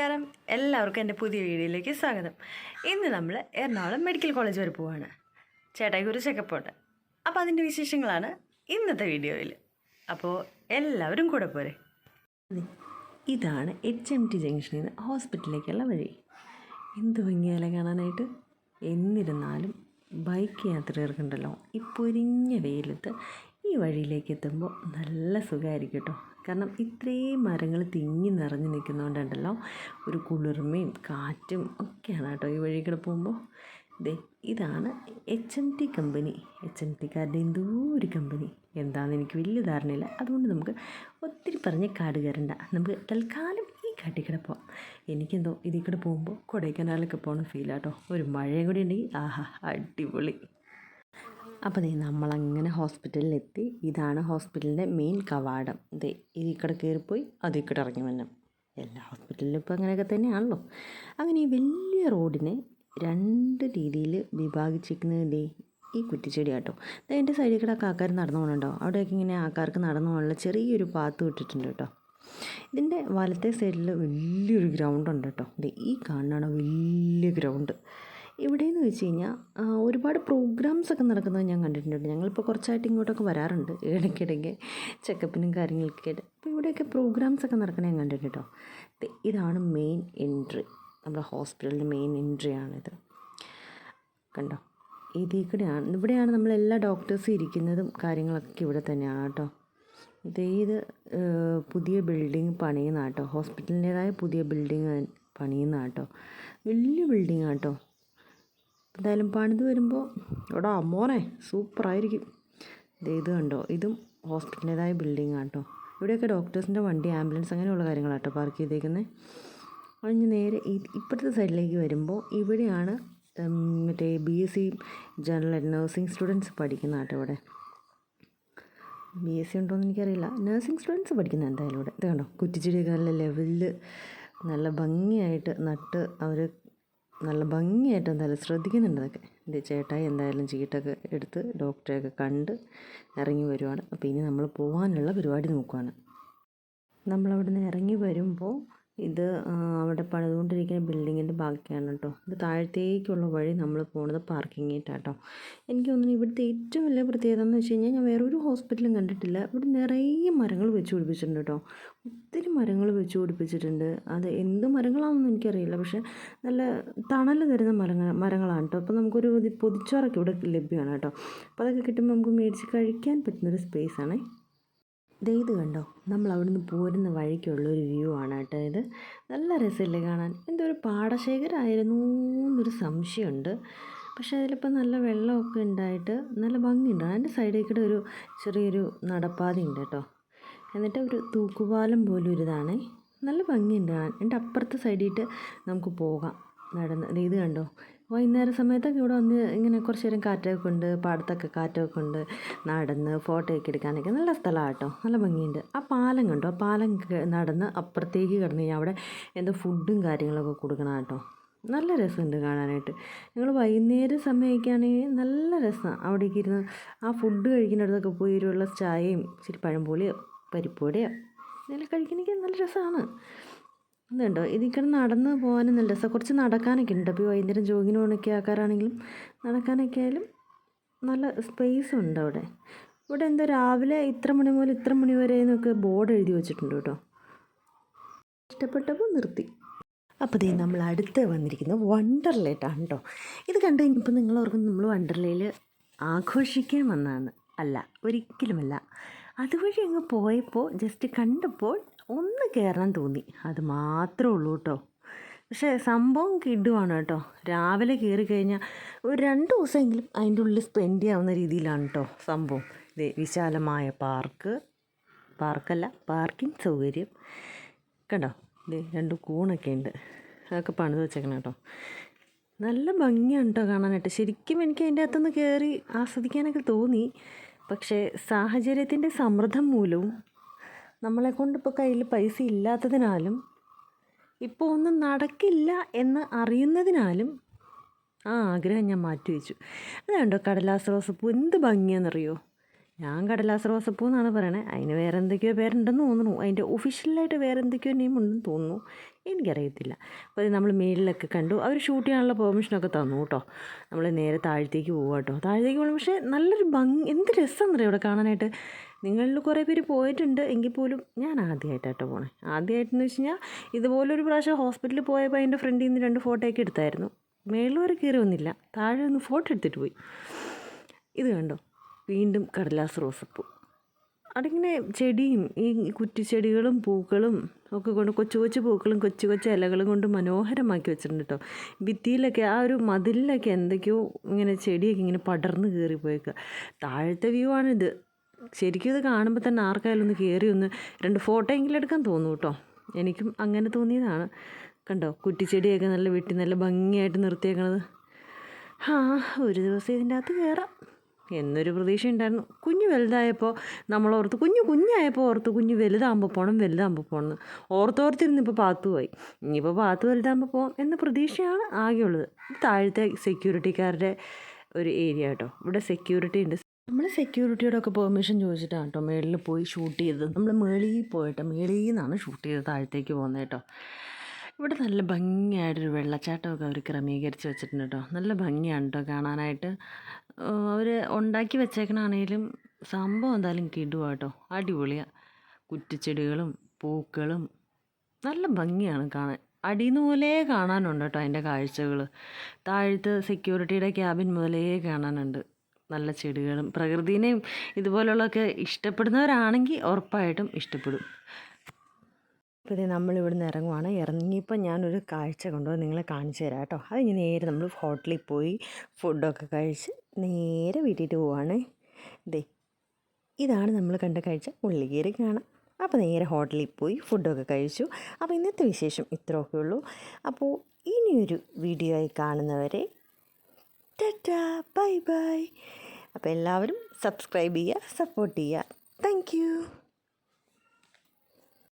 നമസ്കാരം. എല്ലാവർക്കും എന്റെ പുതിയ വീഡിയോയിലേക്ക് സ്വാഗതം. ഇന്ന് നമ്മൾ എറണാകുളം മെഡിക്കൽ കോളേജ് വരെ പോവാണ്. ചേട്ടായിക്ക് ഒരു ചെക്കപ്പ് ഉണ്ട്. അപ്പോൾ അതിന്റെ വിശേഷങ്ങളാണ് ഇന്നത്തെ വീഡിയോയിൽ. അപ്പോൾ എല്ലാവരും കൂടെ പോരെ. ഇതാണ് എച്ച് എം ടി ജംഗ്ഷനിൽ നിന്ന് ഹോസ്പിറ്റലിലേക്കുള്ള വഴി. എന്ത് ഭംഗിയാലെ കാണാനായിട്ട്? എന്നിരുന്നാലും ബൈക്ക് യാത്രികർക്കുണ്ടല്ലോ ഈ പൊരിഞ്ഞ വെയിലത്ത് ഈ വഴിയിലേക്ക് എത്തുമ്പോൾ നല്ല സുഖമായിരിക്കും കേട്ടോ കാരണം ഇത്രയും മരങ്ങൾ തിങ്ങി നിറഞ്ഞു നിൽക്കുന്നതുകൊണ്ടുണ്ടല്ലോ ഒരു കുളിർമയും കാറ്റും ഒക്കെയാണ് കേട്ടോ ഈ വഴി കൂടെ പോകുമ്പോൾ ദേ ഇതാണ് H M T company H M ടിക്കാരുടെ എന്തോ ഒരു കമ്പനി എന്താണെന്ന് എനിക്ക് വലിയ ധാരണയില്ല. അതുകൊണ്ട് നമുക്ക് ഒത്തിരി പറഞ്ഞ് കാട് കയറണ്ട. നമുക്ക് തൽക്കാലം ഈ കാട്ടിൽ കൂടെ പോവാം എനിക്കെന്തോ ഇതിൽ കൂടെ പോകുമ്പോൾ കൊടൈക്കനാലൊക്കെ പോകണം ഫീലാട്ടോ ഒരു മഴയും കൂടി ഉണ്ടെങ്കിൽ ആഹാ അടിപൊളി. അപ്പോൾ ദേ നമ്മളങ്ങനെ ഹോസ്പിറ്റലിലെത്തി. ഇതാണ് ഹോസ്പിറ്റലിന്റെ മെയിൻ കവാടം. ദേ ഇതിൽ കൂടെ കയറിപ്പോയി അത് കൂടെ ഇറങ്ങി വന്നു. എല്ലാ ഹോസ്പിറ്റലിലും ഇപ്പോൾ അങ്ങനെയൊക്കെ തന്നെയാണല്ലോ. അങ്ങനെ ഈ വലിയ റോഡിനെ രണ്ട് രീതിയിൽ വിഭാഗിച്ചിരിക്കുന്നത് ദേ ഈ കുറ്റിച്ചെടി കേട്ടോ അതിന്റെ സൈഡിൽ കൂടെ ആൾക്കാർ നടന്നു പോകുന്നുണ്ടോ അവിടെയൊക്കെ ഇങ്ങനെ ആൾക്കാർക്ക് നടന്നു പോകാനുള്ള ചെറിയൊരു പാത്ത് വിട്ടിട്ടുണ്ട് കേട്ടോ. ഇതിന്റെ വലത്തെ സൈഡിൽ വലിയൊരു ഗ്രൗണ്ട് ഉണ്ട് കേട്ടോ. ഈ കാണുന്നതാണ് വലിയ ഗ്രൗണ്ട്. ഇവിടെയെന്ന് വെച്ച് കഴിഞ്ഞാൽ ഒരുപാട് പ്രോഗ്രാംസ് ഒക്കെ നടക്കുന്നത് ഞാൻ കണ്ടിട്ടുണ്ട്. ഞങ്ങളിപ്പോൾ കുറച്ചായിട്ട് ഇങ്ങോട്ടൊക്കെ വരാറുണ്ട്. ഇടയ്ക്കിടയ്ക്ക് ചെക്കപ്പിനും കാര്യങ്ങൾക്കൊക്കെ ആയിട്ട്. അപ്പോൾ ഇവിടെയൊക്കെ പ്രോഗ്രാംസ് ഒക്കെ നടക്കുന്നത് ഞാൻ കണ്ടിട്ടുണ്ട് കേട്ടോ ഇതാണ് മെയിൻ എൻട്രി നമ്മുടെ ഹോസ്പിറ്റലിന്റെ മെയിൻ എൻട്രി ആണിത്. കണ്ടോ? കൂടെയാണ്. ഇവിടെയാണ് നമ്മൾ എല്ലാ ഡോക്ടേഴ്സും ഇരിക്കുന്നതും കാര്യങ്ങളൊക്കെ ഇവിടെ തന്നെയാണ് കേട്ടോ ഇത് ഇത് പുതിയ ബിൽഡിംഗ് പണിയുന്ന കേട്ടോ ഹോസ്പിറ്റലിന്റേതായ പുതിയ ബിൽഡിംഗ് പണിയുന്ന കേട്ടോ വലിയ ബിൽഡിംഗ് കേട്ടോ എന്തായാലും പണിത് വരുമ്പോൾ എടാ മോനെ സൂപ്പറായിരിക്കും ഇത് കണ്ടോ? ഇതും ഹോസ്പിറ്റലിന്റേതായ ബിൽഡിംഗ് കേട്ടോ ഇവിടെയൊക്കെ ഡോക്ടേഴ്സിന്റെ വണ്ടി ആംബുലൻസ് അങ്ങനെയുള്ള കാര്യങ്ങളാട്ടോ പാർക്ക് ചെയ്തേക്കുന്നത് കഴിഞ്ഞ് നേരെ ഇപ്പോഴത്തെ സൈഡിലേക്ക് വരുമ്പോൾ ഇവിടെയാണ് മറ്റേ B S C general nursing students പഠിക്കുന്ന കേട്ടോ ഇവിടെ. ബി എസ് സി ഉണ്ടോയെന്ന് എനിക്കറിയില്ല. നഴ്സിംഗ് സ്റ്റുഡൻസ് പഠിക്കുന്ന എന്തായാലും ഇവിടെ. ഇത് കണ്ടോ? കുറ്റിച്ചെടിയൊക്കെ നല്ല ലെവലിൽ നല്ല ഭംഗിയായിട്ട് നട്ട് അവർ നല്ല ഭംഗിയായിട്ട് എന്തായാലും ശ്രദ്ധിക്കുന്നുണ്ട് അതൊക്കെ. എന്റെ ചേട്ടായി എന്തായാലും ചീട്ടൊക്കെ എടുത്ത് ഡോക്ടറെയൊക്കെ കണ്ട് ഇറങ്ങി വരുവാണ്. അപ്പോൾ ഇനി നമ്മൾ പോകാനുള്ള പരിപാടി നോക്കുവാണ്. നമ്മളവിടുന്ന് ഇറങ്ങി വരുമ്പോൾ ഇത് അവിടെ പണിതുകൊണ്ടിരിക്കുന്ന ബിൽഡിങ്ങിന്റെ ബാക്കിയാണ് കേട്ടോ ഇത് താഴത്തേക്കുള്ള വഴി നമ്മൾ പോകുന്നത് പാർക്കിങ്ങിട്ടാട്ടോ എനിക്ക് തോന്നുന്നു ഇവിടുത്തെ ഏറ്റവും വലിയ പ്രത്യേകത എന്ന് വെച്ച് കഴിഞ്ഞാൽ ഞാൻ വേറൊരു ഹോസ്പിറ്റലും കണ്ടിട്ടില്ല. ഇവിടെ നിറയെ മരങ്ങൾ വെച്ച് പിടിപ്പിച്ചിട്ടുണ്ട് കേട്ടോ ഒത്തിരി മരങ്ങൾ വെച്ച് പിടിപ്പിച്ചിട്ടുണ്ട്. അത് എന്ത് മരങ്ങളാണെന്ന് എനിക്കറിയില്ല. പക്ഷേ നല്ല തണൽ തരുന്ന മരങ്ങൾ മരങ്ങളാണ് കേട്ടോ അപ്പോൾ നമുക്കൊരു പൊതിച്ചോറൊക്കെ ഇവിടെ ലഭ്യമാണ് കേട്ടോ അപ്പോൾ അതൊക്കെ കിട്ടുമ്പോൾ നമുക്ക് മേടിച്ച് കഴിക്കാൻ പറ്റുന്നൊരു സ്പേസാണേ ദേ ഇത് കണ്ടോ? നമ്മൾ അവിടുന്ന് പോരുന്ന വഴിക്കുള്ള ഒരു വ്യൂ ആണ് കേട്ടോ ഇത്. നല്ല രസമില്ലേ കാണാൻ? എന്തോ ഒരു പാടശേഖരമായിരുന്നു എന്നൊരു സംശയമുണ്ട്. പക്ഷേ അതിലിപ്പോൾ നല്ല വെള്ളമൊക്കെ ഉണ്ടായിട്ട് നല്ല ഭംഗിയുണ്ട്. അതിന്റെ സൈഡിൽ കൂടെ ഒരു ചെറിയൊരു നടപ്പാത ഉണ്ട് കേട്ടോ. എന്നിട്ട് ഒരു തൂക്കുപാലം പോലും ഒരിതാണ് നല്ല ഭംഗിയുണ്ട് കാണാൻ. എന്റെ അപ്പുറത്തെ സൈഡിട്ട് നമുക്ക് പോകാം നടന്ന്. ഇത് കണ്ടോ? വൈകുന്നേര സമയത്തൊക്കെ ഇവിടെ വന്ന് ഇങ്ങനെ കുറച്ച് നേരം കാറ്റൊക്കെ ഉണ്ട് പാടത്തൊക്കെ കാറ്റൊക്കെ ഉണ്ട്. നടന്ന് ഫോട്ടോയൊക്കെ എടുക്കാനൊക്കെ നല്ല സ്ഥലമാണ് കേട്ടോ നല്ല ഭംഗിയുണ്ട്. ആ പാലം കണ്ടോ? ആ പാലം നടന്ന് അപ്പുറത്തേക്ക് കിടന്ന് കഴിഞ്ഞാൽ അവിടെ എന്തോ ഫുഡും കാര്യങ്ങളൊക്കെ കൊടുക്കണം കേട്ടോ. നല്ല രസമുണ്ട് കാണാനായിട്ട്. ഞങ്ങൾ വൈകുന്നേര സമയമൊക്കെയാണെങ്കിൽ നല്ല രസമാണ് അവിടേക്ക് ഇരുന്ന് ആ ഫുഡ് കഴിക്കുന്നിടത്തൊക്കെ പോയി ഒരു ചായയും ഇച്ചിരി പഴംപൊളിയോ പരിപ്പൊടിയോ ഇതെല്ലാം കഴിക്കണമെങ്കിൽ നല്ല രസമാണ് ഇതുണ്ടോ? ഇതിൽ കിടന്ന് നടന്ന് പോകാനും നല്ല കുറച്ച് നടക്കാനൊക്കെ ഉണ്ട്. അപ്പോൾ വൈകുന്നേരം ജോഗിന് പോകണൊക്കെ ആക്കാറാണെങ്കിലും നടക്കാനൊക്കെ ആയാലും നല്ല സ്പേസ് ഉണ്ട് അവിടെ. ഇവിടെ എന്തോ രാവിലെ ഇത്ര മണി മുതൽ ഇത്ര മണി വരെ എന്നൊക്കെ ബോർഡ് എഴുതി വെച്ചിട്ടുണ്ട് കേട്ടോ. ഇഷ്ടപ്പെട്ടപ്പോൾ നിർത്തി. അപ്പോൾ ദേ നമ്മൾ അടുത്ത് വന്നിരിക്കുന്നത് വണ്ടർലേട്ടാണ് കേട്ടോ. ഇത് കണ്ടു കഴിഞ്ഞപ്പോൾ നിങ്ങൾ ഓർക്കും നമ്മൾ വണ്ടർലയിൽ ആഘോഷിക്കാൻ വന്നതാണ്. അല്ല ഒരിക്കലുമല്ല. അതുവഴി അങ്ങ് പോയപ്പോൾ ജസ്റ്റ് കണ്ടപ്പോൾ ഒന്ന് കയറാൻ തോന്നി. അത് മാത്രമേ ഉള്ളൂ കേട്ടോ. പക്ഷേ സംഭവം കിഡുവാണ് കേട്ടോ. രാവിലെ കയറി കഴിഞ്ഞാൽ ഒരു രണ്ട് ദിവസമെങ്കിലും അതിന്റെ ഉള്ളിൽ സ്പെൻഡ് ചെയ്യാവുന്ന രീതിയിലാണ് കേട്ടോ സംഭവം. ഇത് വിശാലമായ പാർക്ക് പാർക്കല്ല പാർക്കിംഗ് സൗകര്യം. കണ്ടോ? ഇത് രണ്ട് കൂണൊക്കെ ഉണ്ട്. അതൊക്കെ പണിത് വെച്ചേക്കണം കേട്ടോ. നല്ല ഭംഗിയാണ് കേട്ടോ കാണാനായിട്ട്. ശരിക്കും എനിക്ക് അതിന്റെ അകത്തുനിന്ന് കയറി ആസ്വദിക്കാനൊക്കെ തോന്നി. പക്ഷേ സാഹചര്യത്തിന്റെ സമ്മർദ്ദം മൂലവും നമ്മളെ കൊണ്ടിപ്പോൾ കയ്യിൽ പൈസ ഇല്ലാത്തതിനാലും ഇപ്പോൾ ഒന്നും നടക്കില്ല എന്ന് അറിയുന്നതിനാലും ആ ആഗ്രഹം ഞാൻ മാറ്റി വെച്ചു അതുകൊണ്ടോ കടലാസ് റോസപ്പൂ എന്ത് ഭംഗിയാണെന്നറിയോ ഞാൻ കടലാസ് റോസപ്പൂ എന്നാണ് പറയണേ. അതിന് വേറെ എന്തൊക്കെയോ പേരുണ്ടെന്ന് തോന്നുന്നു. അതിന്റെ ഒഫീഷ്യലായിട്ട് വേറെ എന്തൊക്കെയോ നെയിം ഉണ്ടെന്ന് തോന്നുന്നു. എനിക്കറിയത്തില്ല. അപ്പോൾ നമ്മൾ മേളിലൊക്കെ കണ്ടു. അവർ ഷൂട്ട് ചെയ്യാനുള്ള പെർമിഷനൊക്കെ തന്നു കേട്ടോ. നമ്മൾ നേരെ താഴത്തേക്ക് പോവുക കേട്ടോ. താഴത്തേക്ക് പോകണം പക്ഷേ നല്ലൊരു ഭംഗി എന്ത് രസമെന്നറിയോ ഇവിടെ കാണാനായിട്ട്? നിങ്ങളിൽ കുറേ പേര് പോയിട്ടുണ്ട്. എങ്കിൽ പോലും ഞാൻ ആദ്യമായിട്ടാട്ടോ പോണേ. ആദ്യമായിട്ടെന്ന് വെച്ച് കഴിഞ്ഞാൽ ഇതുപോലൊരു പ്രാവശ്യം ഹോസ്പിറ്റലിൽ പോയപ്പോൾ അതിന്റെ ഫ്രണ്ടിൽ നിന്ന് രണ്ട് ഫോട്ടോ ഒക്കെ എടുത്തായിരുന്നു. മേളിൽ വരെ കയറി വന്നില്ല. താഴെ ഒന്ന് ഫോട്ടോ എടുത്തിട്ട് പോയി. ഇത് കണ്ടോ? വീണ്ടും കടലാസ് റോസപ്പൂ. അതിങ്ങനെ ചെടിയും ഈ കുറ്റിച്ചെടികളും പൂക്കളും ഒക്കെ കൊണ്ട് കൊച്ചു കൊച്ചു പൂക്കളും കൊച്ചു കൊച്ചു ഇലകളും കൊണ്ട് മനോഹരമാക്കി വെച്ചിട്ടുണ്ട് കേട്ടോ ഭിത്തിയിലൊക്കെ ആ ഒരു മതിലിലൊക്കെ എന്തൊക്കെയോ ഇങ്ങനെ ചെടിയൊക്കെ ഇങ്ങനെ പടർന്ന് കയറിപ്പോയേക്കുക താഴത്തെ വ്യൂ ആണിത്. ശരിക്കും ഇത് കാണുമ്പോൾ തന്നെ ആർക്കായാലും ഒന്ന് കയറി ഒന്ന് രണ്ട് ഫോട്ടോ എങ്കിലും എടുക്കാൻ തോന്നും കേട്ടോ എനിക്കും അങ്ങനെ തോന്നിയതാണ്. കണ്ടോ? കുറ്റിച്ചെടിയൊക്കെ നല്ല വെട്ടി നല്ല ഭംഗിയായിട്ട് നിർത്തിയേക്കണത്. ആ ഒരു ദിവസം ഇതിന്റെ അകത്ത് കയറാം എന്നൊരു പ്രതീക്ഷ ഉണ്ടായിരുന്നു കുഞ്ഞ് വലുതായപ്പോൾ നമ്മൾ ഓർത്ത് കുഞ്ഞു കുഞ്ഞായപ്പോൾ ഓർത്ത് കുഞ്ഞ് വലുതാകുമ്പോൾ പോകണം വലുതാകുമ്പോൾ പോകണം ഓർത്തോർത്തിരുന്ന് ഇപ്പോൾ പാത്തു പോയി. ഇനിയിപ്പോൾ പാത്തു വലുതാകുമ്പോൾ പോകാം എന്ന പ്രതീക്ഷയാണ് ആകെയുള്ളത്. താഴത്തെ സെക്യൂരിറ്റിക്കാരുടെ ഒരു ഏരിയ കേട്ടോ ഇവിടെ സെക്യൂരിറ്റി ഉണ്ട്. നമ്മൾ സെക്യൂരിറ്റിയോടൊക്കെ പെർമിഷൻ ചോദിച്ചിട്ടാണ് കേട്ടോ മേളിൽ പോയി ഷൂട്ട് ചെയ്തത്. നമ്മൾ മേളിൽ പോയിട്ട് മേളിൽ നിന്നാണ് ഷൂട്ട് ചെയ്തത് താഴത്തേക്ക് പോകുന്നത് കേട്ടോ ഇവിടെ നല്ല ഭംഗിയായിട്ടൊരു വെള്ളച്ചാട്ടമൊക്കെ അവർ ക്രമീകരിച്ച് വെച്ചിട്ടുണ്ട് കേട്ടോ. നല്ല ഭംഗിയാണ് കേട്ടോ കാണാനായിട്ട്. അവർ ഉണ്ടാക്കി വെച്ചേക്കണാണേലും സംഭവം എന്തായാലും കിടുവാ കേട്ടോ. അടിപൊളിയാണ് കുറ്റിച്ചെടികളും പൂക്കളും നല്ല ഭംഗിയാണ് കാണാൻ. അടിയിൽ നിന്ന് മുതലേ കാണാനുണ്ട് കേട്ടോ അതിന്റെ കാഴ്ചകൾ താഴത്ത് സെക്യൂരിറ്റിയുടെ ക്യാബിൻ മുതലേ കാണാനുണ്ട്. നല്ല ചെടികളും പ്രകൃതിനെയും ഇതുപോലുള്ളതൊക്കെ ഇഷ്ടപ്പെടുന്നവരാണെങ്കിൽ ഉറപ്പായിട്ടും ഇഷ്ടപ്പെടും. അപ്പോൾ നമ്മളിവിടുന്ന് ഇറങ്ങുവാണ്. ഇറങ്ങിയപ്പോൾ ഞാനൊരു കാഴ്ച കൊണ്ടുപോയി നിങ്ങളെ കാണിച്ചു തരാം കേട്ടോ. അത് ഇനി നേരെ നമ്മൾ ഹോട്ടലിൽ പോയി ഫുഡൊക്കെ കഴിച്ച് നേരെ വീട്ടിൽ പോവാണ്. ദേ ഇതാണ് നമ്മൾ കണ്ട കാഴ്ച. ഉള്ളിക്കേരി കാണാം. അപ്പോൾ നേരെ ഹോട്ടലിൽ പോയി ഫുഡൊക്കെ കഴിച്ചു. അപ്പോൾ ഇന്നത്തെ വിശേഷം ഇത്രയൊക്കെ ഉള്ളൂ. അപ്പോൾ ഇനിയൊരു വീഡിയോ ആയി കാണുന്നവരെ ടാറ്റാ ബൈ ബൈ. അപ്പോൾ എല്ലാവരും സബ്സ്ക്രൈബ് ചെയ്യുക സപ്പോർട്ട് ചെയ്യുക. താങ്ക്